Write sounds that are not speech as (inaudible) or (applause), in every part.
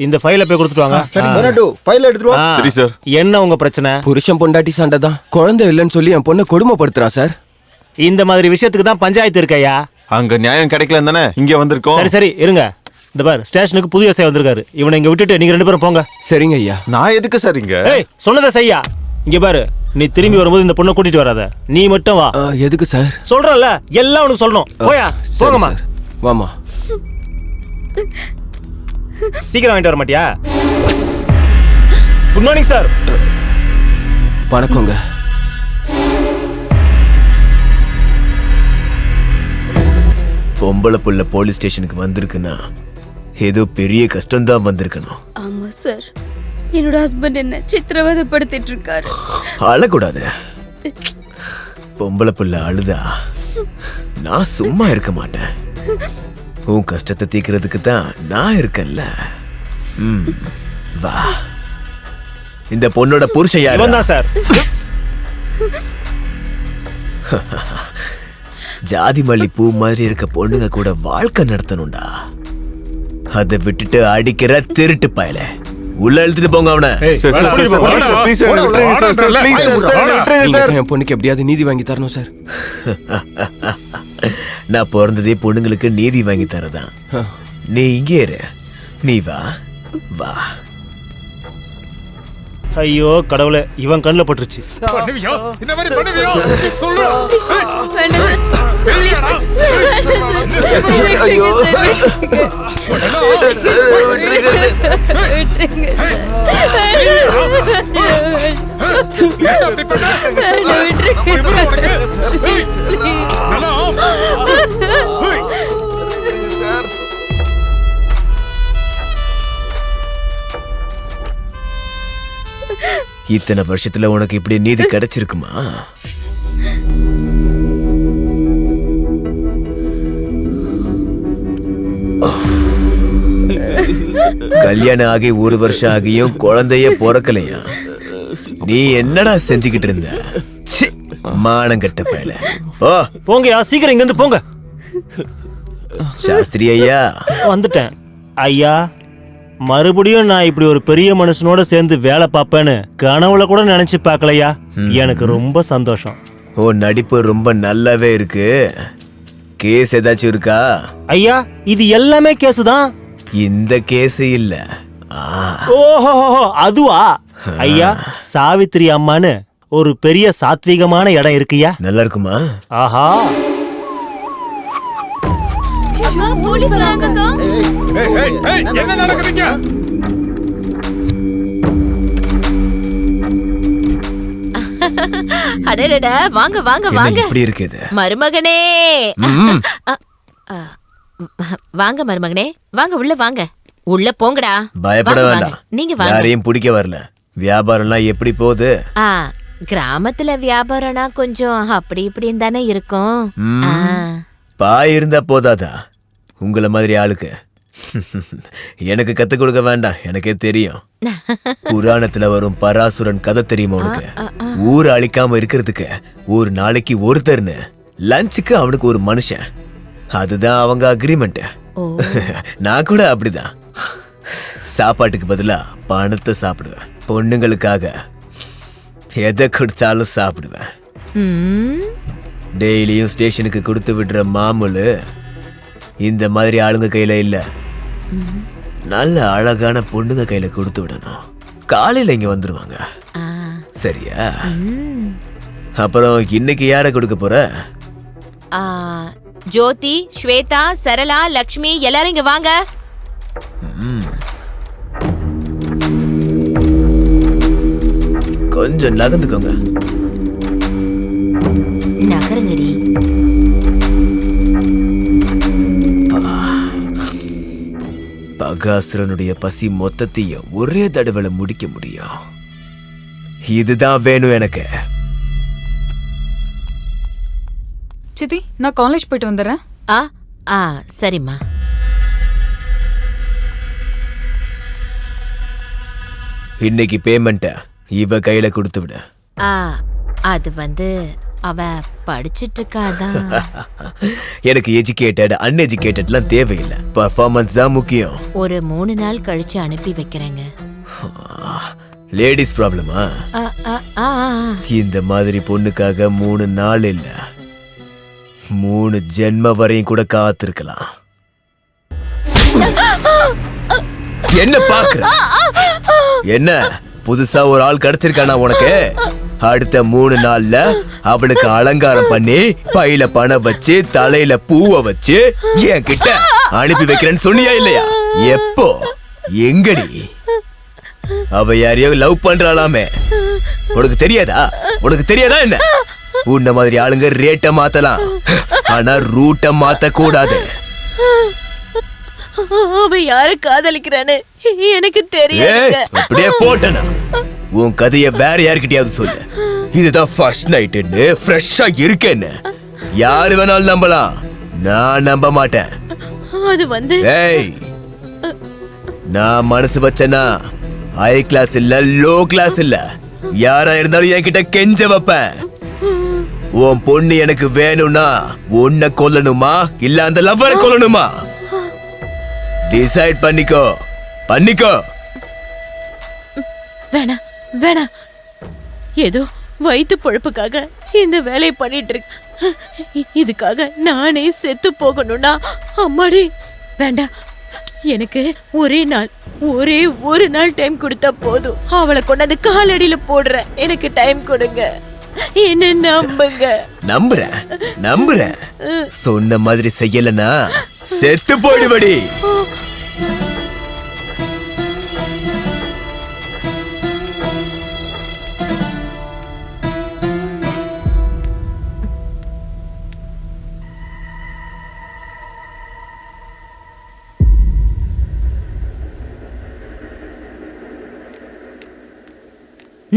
இந்த ஃபைலை போய் கொடுத்துட்டு வாங்க. ஃபைல் ஆ. சரி சார் என்ன உங்க பிரச்சனை? புருஷன் பொண்டாட்டி சண்டை தான். குழந்தை இல்லைன்னு சொல்லி என் பொண்ணை கொடுமைப்படுத்துறான் சார். இந்த மாதிரி விஷயத்துக்கு தான் பஞ்சாயத்து இருக்கையா அங்க நியாயம் கிடைக்கல தானே? இங்க வந்திருக்கோம். சரி சரி இருங்க. இந்த பார் ஸ்டேஷனுக்கு புது எஸ்ஐ வந்திருக்காரு. இவனை இங்க விட்டுட்டு நீங்க ரெண்டு பேரும் போங்க. சரிங்க ஐயா. நான் எதுக்கு சார் இங்க? ஏய் சொன்னதை செய்யா. இங்க பாரு நீ திரும்பி வரும்போது இந்த பொண்ணை கூட்டிட்டு வராத. நீ மட்டும் வா. எதுக்கு சார் சொல்றல எல்லாம் உனக்கு சொல்லணும். போயா போங்கம்மா. வாமா சீக்கிரம் வாங்கிட்டு வர மாட்டியா? குட் மார்னிங் சார் வணக்கங்க. பொம்பளை புள்ள போலீஸ் ஸ்டேஷனுக்கு வந்திருக்குன்னா ஏதோ பெரிய கஷ்டம்தான் வந்திருக்கணும். ஆமா சார் என்னோட ஹஸ்பண்ட் என்ன சித்திரவதைப்படுத்திட்டு இருக்காரு அழக்கூடாது. பொம்பளை புள்ள அழுதா நான் சும்மா இருக்க மாட்டேன். உன் கஷ்டத்தை தீக்கிறதுக்கு தான் நான் இருக்கேன்ல. ம், வா. இந்த பொண்ணோட புருஷன் யாரு? இவன் தான் சார். ஜாதி மல்லி பூ மாதிரி இருக்க பொண்ணுங்க கூட வாழ்க்கை நடத்தணும்டா. அதை விட்டுட்டு அடிக்கிற திருட்டு பயல. உள்ள இழுத்துட்டு போங்க அவனை. Sir sir sir sir please please விட்டுருங்க please விட்டுருங்க என் பொண்ணுக்கு எப்படியாவது நீதி வாங்கி தரணும் சார். (laughs) நான் பிறந்ததே பொண்ணுங்களுக்கு நீதி வாங்கி தரதான் நீ இங்கே இரு நீ வா வா ஐயோ கடவுளே இவன் கண்ணில் பட்டுருச்சு. விட்டுருங்க இத்தனை வருஷத்துல உனக்கு இப்படி நீதி கிடைச்சிருக்குமா? கல்யாணம் ஆகி ஒரு வருஷம் ஆகியும் குழந்தைய பிறக்கலையா? நீ என்னடா செஞ்சுக்கிட்டு இருந்த? மானங்கெட்ட பயல. ஓ போங்கயா சீக்கிரம் இங்க இருந்து போங்க. சாஸ்திரி ஐயா. வந்துட்டேன். ஐயா மறுபடியும் நான் இப்படி ஒரு பெரிய மனுஷனோட சேர்ந்து வேலை பார்ப்பேன்னு கனவுல கூட நினைச்சு பார்க்கலையா? எனக்கு ரொம்ப சந்தோஷம். உன் நடிப்பு ரொம்ப நல்லாவே இருக்கு. கேஸ் ஏதாச்சும் இருக்கா? ஐயா இது எல்லாமே கேஸ் தான். இந்த கேஸ் இல்ல. ஆ, ஓஹோ அதுவா? ஐயா சாவித்திரி அம்மான்னு ஒரு பெரிய சாத்வீகமான இடம் இருக்குயா நல்லா இருக்குமா? ஆஹா. அக்கா, போலீஸ் வராங்கக்கா. அடடடா வாங்க வாங்க என்ன வாங்க. இப்படி இருக்குது மருமகனே. வாங்க மருமகனே. வாங்க உள்ள வாங்க. உள்ள போங்கடா. பயப்பட வேண்டாம். நீங்க வாங்க. யாரையும் பிடிக்க வரல. வியாபாரம்லாம் எப்படி போகுது? ஆ கிராமத்துல வியாபாரம்னா கொஞ்சம் அப்படி இப்படின்னு தானே இருக்கும். பாய் இருந்தா போதாதா? உங்கள மாதிரி ஆளுக்கு. எனக்கு கத்துக் கொடுக்க வேண்டாம். எனக்கே தெரியும். புராணத்துல வரும் பராசுரன் கதை தெரியுமா உனக்கு? ஊர் அழிக்காம இருக்கிறதுக்கு ஒரு நாளைக்கு ஒருத்தர்னு லஞ்சுக்கு அவனுக்கு ஒரு மனுஷன். அதுதான் அவங்க அக்ரிமெண்ட் நான் கூட அப்படிதான். சாப்பாட்டுக்கு பதிலா பணத்தை சாப்பிடுவேன். பொண்ணுங்களுக்காக எதை கொடுத்தாலும் சாப்பிடுவேன். டெய்லியும் ஸ்டேஷனுக்கு கொடுத்து விடுற மாமூலு இந்த மாதிரி ஆளுங்க கையில இல்ல. நல்ல அழகான பொண்ணுங்க கையில கொடுத்து விடணும். காலையில இங்க வந்துருவாங்க. ஆ. சரியா. அப்புறம் இன்னைக்கு யார கொடுக்க போற? ஜோதி ஸ்வேதா சரளா லக்ஷ்மி எல்லாரும் இங்க வாங்க. கொஞ்சம் நகர்ந்துக்கோங்க. நகருங்கடி. பகாசுரனுடைய பசி மொத்தத்தையும் ஒரே தடவைல முடிக்க முடியும். இதுதான் வேணும் எனக்கு. சித்தி நான் காலேஜ் போயிட்டு வந்துடுறேன். ஆ ஆ சரிம்மா. இன்னைக்கு பேமெண்ட்டை இவ கையில கொடுத்து விடு. ஆ அது வந்து அவ படிச்சிட்டு இருக்காதான் (laughs) எனக்கு எஜுகேட்டட் அன்எஜுகேட்டட்லாம் தேவையில்லை. பர்ஃபார்மன்ஸ் தான் முக்கியம். ஒரு மூணு நாள் கழிச்சு அனுப்பி வைக்கிறேங்க. லேடிஸ் ப்ராப்ளமா ஆ, ஆ, ஆ, ஆ. இந்த மாதிரி பொண்ணுக்காக மூணு நாள் இல்ல. மூணு ஜென்ம வரையும் கூட காத்திருக்கலாம். என்ன பாக்குற என்ன? புதுசா ஒரு ஆள் கிடைச்சிருக்கானா உனக்கு? அடுத்த மூணு நாள்ல அவளுக்கு அலங்காரம் பண்ணி பையில பணம் வச்சு தலையில பூவை வச்சு என் கிட்ட அனுப்பி வைக்கிறேன்னு சொன்னியா இல்லையா? எப்போ? எங்கடி? அவ யாரையோ லவ் பண்றாளாமே. உனக்கு தெரியாதா? உனக்கு தெரியாதா என்ன? உன்ன மாதிரி ஆளுங்க ரேட்ட மாத்தலாம். ஆனா ரூட்ட மாத்த கூடாது அவ யார காதலிக்கிறான்னு எனக்கு ஏய், தெரியாது அப்படியே போட்டனா? உன் கதைய வேற யார்கிட்டயாவது சொல்லு. இதுதான் ஃபர்ஸ்ட் நைட்டுன்னு ஃப்ரெஷ்ஷா இருக்கேன்னு. யாரு வேணாலும் நம்பலாம். நான் நம்ப மாட்டேன். அது வந்து ஏய் நான் மனசு வச்சேனா ஹை கிளாஸ் இல்ல லோ கிளாஸ் இல்ல. யாரா இருந்தாலும் என்கிட்ட கெஞ்ச வைப்பேன். உன் பொண்ணு எனக்கு வேணும்னா உன்னை கொல்லணுமா? இல்ல அந்த லவ்வரை கொல்லணுமா? டிசைட் பண்ணிக்கோ. பண்ணிக்கோ. வேணாம். வேணாம் ஏதோ வயிற்று பொழப்புக்காக இந்த வேலையை பண்ணிட்டு இருக்கு. இதுக்காக நானே செத்து போகணும்னா அம்மாடி. வேண்டாம் எனக்கு ஒரே நாள் ஒரே ஒரு நாள் டைம் கொடுத்தா போதும். அவளை கொண்டாந்து காலடியில போடுறேன். எனக்கு டைம் கொடுங்க. என்ன நம்புங்க? நம்புறேன் நம்புறேன். சொன்ன மாதிரி செய்யலனா செத்து போயிடுபடி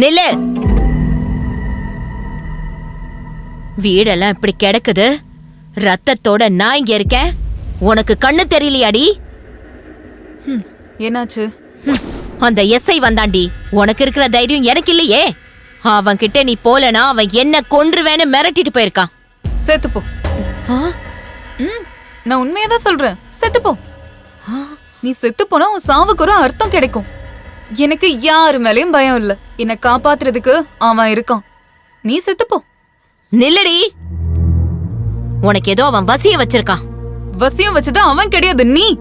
நில்லு. வீடெல்லாம் இப்படி கிடக்குது. ரத்தத்தோட நான் இங்க இருக்கேன். உனக்கு கண்ணு தெரியலையாடி? என்னாச்சு? அந்த எஸ்ஐ வந்தாண்டி. உனக்கு இருக்கிற தைரியம் எனக்கு இல்லையே. அவன் கிட்ட நீ போலனா அவன் என்ன கொன்றுவேன்னு மிரட்டிட்டு போயிருக்கான். செத்து போ ஆ? ம் நான் உண்மையா தான் சொல்றேன். செத்து போ நீ செத்து போனா உன் சாவுக்கு ஒரு அர்த்தம் கிடைக்கும். எனக்கு யாரு மேலயும் பயம் இல்ல. என்னை காப்பாத்துறதுக்கு அவன் இருக்கான். நீ செத்து போ நில்லடி. உனக்கு ஏதோ அவன் வசிய வச்சிருக்கான். வசியம் வச்சது அவன் கிடையாது நீ.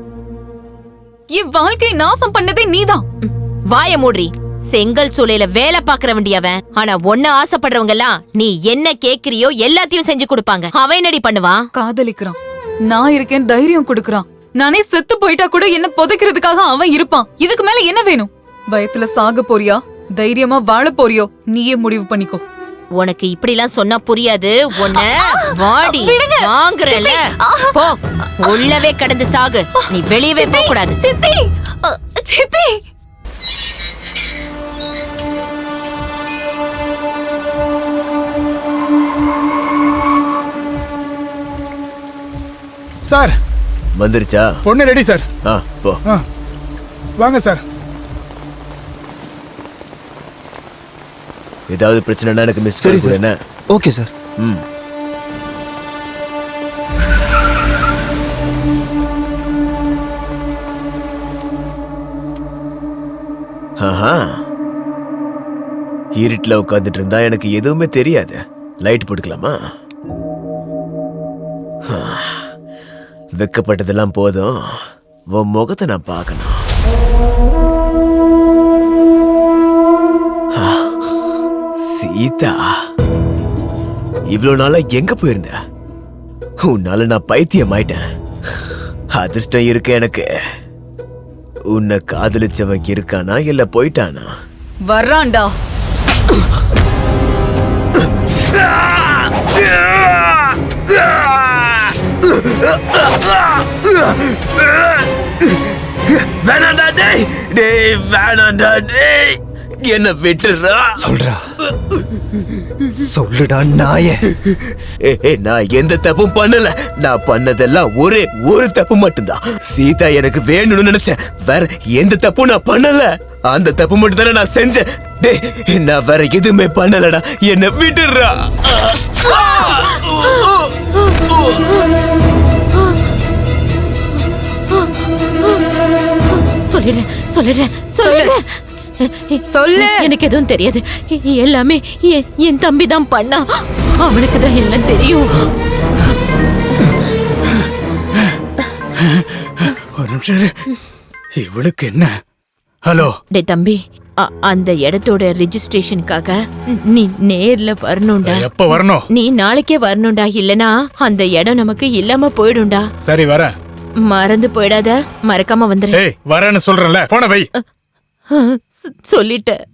என் வாழ்க்கையை நாசம் பண்ணதே நீதான். வாய மூடுறி. செங்கல் சூளையில வேலை பாக்குற வேண்டியவன். ஆனா ஒன்ன ஆசைப்படுறவங்க எல்லாம் நீ என்ன கேக்குறியோ எல்லாத்தையும் செஞ்சு கொடுப்பாங்க. அவன் என்னடி பண்ணுவான்? காதலிக்கிறான். நான் இருக்கேன் தைரியம் கொடுக்கறான். நானே செத்து போயிட்டா கூட என்ன புதைக்கிறதுக்காக அவன் இருப்பான். இதுக்கு மேல என்ன வேணும்? பயத்துல சாக போறியா? தைரியமா வாழ போறியோ? நீயே முடிவு பண்ணிக்கோ. உனக்கு இப்படிலாம் சொன்னா புரியாது. உன்ன வாடி வாங்குறல போ உள்ளவே கடந்து சாகு. நீ வெளியவே போக கூடாது சித்தி சித்தி. சார் வந்துருச்சா? பொண்ணு ரெடி சார். ஆ போ. ஆ வாங்க சார். ஏதாவது பிரச்சனைனா எனக்கு மிஸ் சரி, சரி. என்ன? ஓகே சார் ம். ஆஹா. இருட்டில் உட்காந்துட்டு இருந்தா எனக்கு எதுவுமே தெரியாது. லைட் போட்டுக்கலாமா? வெக்கப்பட்டதெல்லாம் போதும். உன் முகத்தை நான் பார்க்கணும். சீதா இவ்வளவு நாளா எங்க போயிருந்த? உன்னால நான் பைத்தியம் ஆயிட்டேன் அதிர்ஷ்டம் இருக்கு எனக்கு. உன்னை காதலிச்சவன் இருக்கானா இல்ல போயிட்டானா? வர்றான்டா. வேணாண்டா டேய். டேய் வேணாண்டா டேய். என்ன விட்டுறா. சொல்றா. சொல்லுடா நாயே. நான் எந்த தப்பும் பண்ணல. நான் பண்ணதெல்லாம் ஒரே ஒரு தப்பு மட்டும்தான். சீதா எனக்கு வேணும்னு நினைச்சேன். வேற எந்த தப்பும் நான் பண்ணல. அந்த தப்பு மட்டும் தானே நான் செஞ்சேன். டேய் நான் வேற எதுவுமே பண்ணலடா. என்ன விட்டுறா. சொல்லிடுறேன் சொல்லிடுறேன் சொல்லிடுறேன் சொல்லு. எனக்கு எதுவும் தெரியாது. எல்லாமே என்- என் தம்பி தான் பண்ணா. அவனுக்கு தான் எல்லாம் தெரியும். ஒரு நிமிஷம். இவளுக்கு என்ன? ஹலோ. டே தம்பி அந்த இடத்தோட ரெஜிஸ்ட்ரேஷனுக்காக நீ நேர்ல வரணும்டா. எப்ப வரணும்? நீ நாளைக்கே வரணும்டா இல்லனா அந்த இடம் நமக்கு இல்லாம போயிடும்டா. சரி வரேன். மறந்து போயிடாத மறக்காம வந்துரு. வரேன்னு சொல்றேன்ல. போன வை. சொல்லிட்டேன்.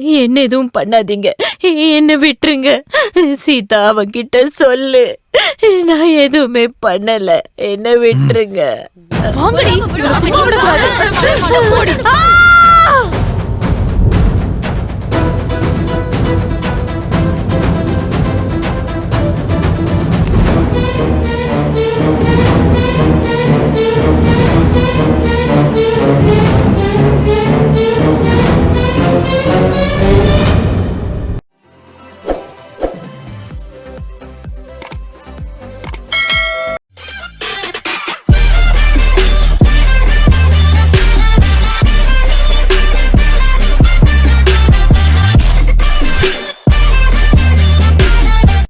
என்ன எதுவும் பண்ணாதீங்க. என்ன விட்டுருங்க. சீதா அவன்கிட்ட சொல்லு. நான் எதுவுமே பண்ணல. என்ன விட்டுருங்க.